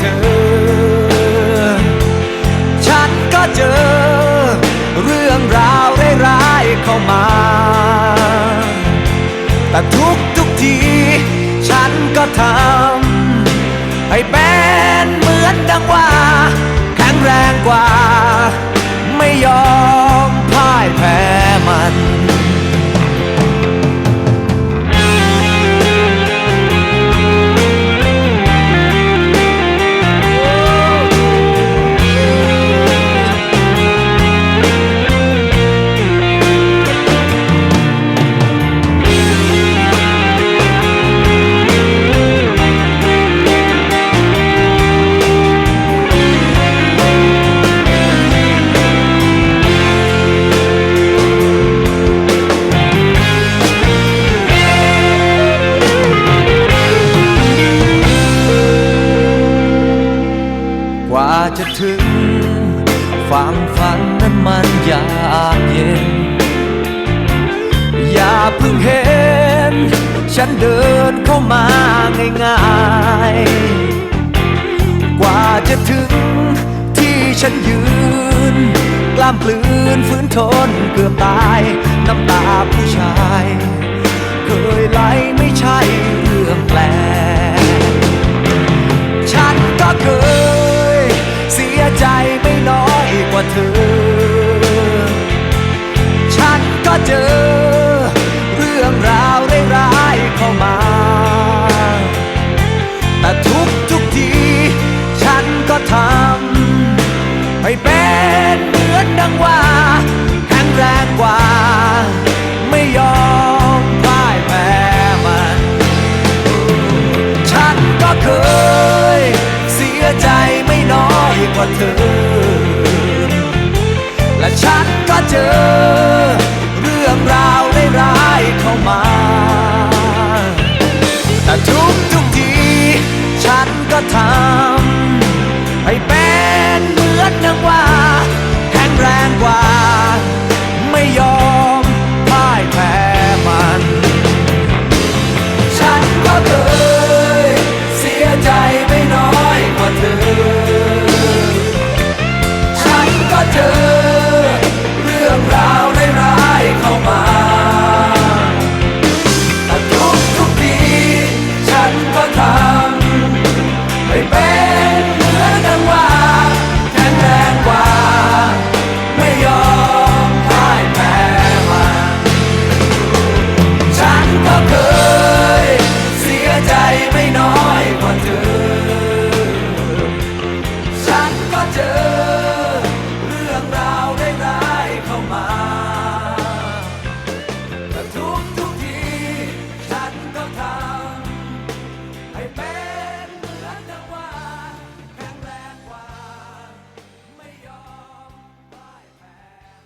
เธอ ฉันก็เจอ เรื่องราวร้ายๆเข้ามา แต่ทุกทุกที ฉันก็ทำให้เป็นเหมือนดังว่า จะถึงความฝันนั้นมันยากเย็น อย่าเพิ่งเห็น ฉันเดินเข้ามาง่ายๆ กว่าจะถึงที่ฉันยืน กล้ามกลืนฝืนทนเกือบตาย น้ำตาผู้ชาย เคยไหลไม่ใช่เรื่องแปลก เจอ เรื่องราวร้ายๆเข้ามา แต่ทุกทุกที ฉันก็ทำให้เป็นเหมือนดังว่าแข็งแรงกว่า ไม่ยอมพ่ายแพ้มัน ฉันก็เคย เสียใจไม่น้อยกว่าเธอ และฉันก็เจอ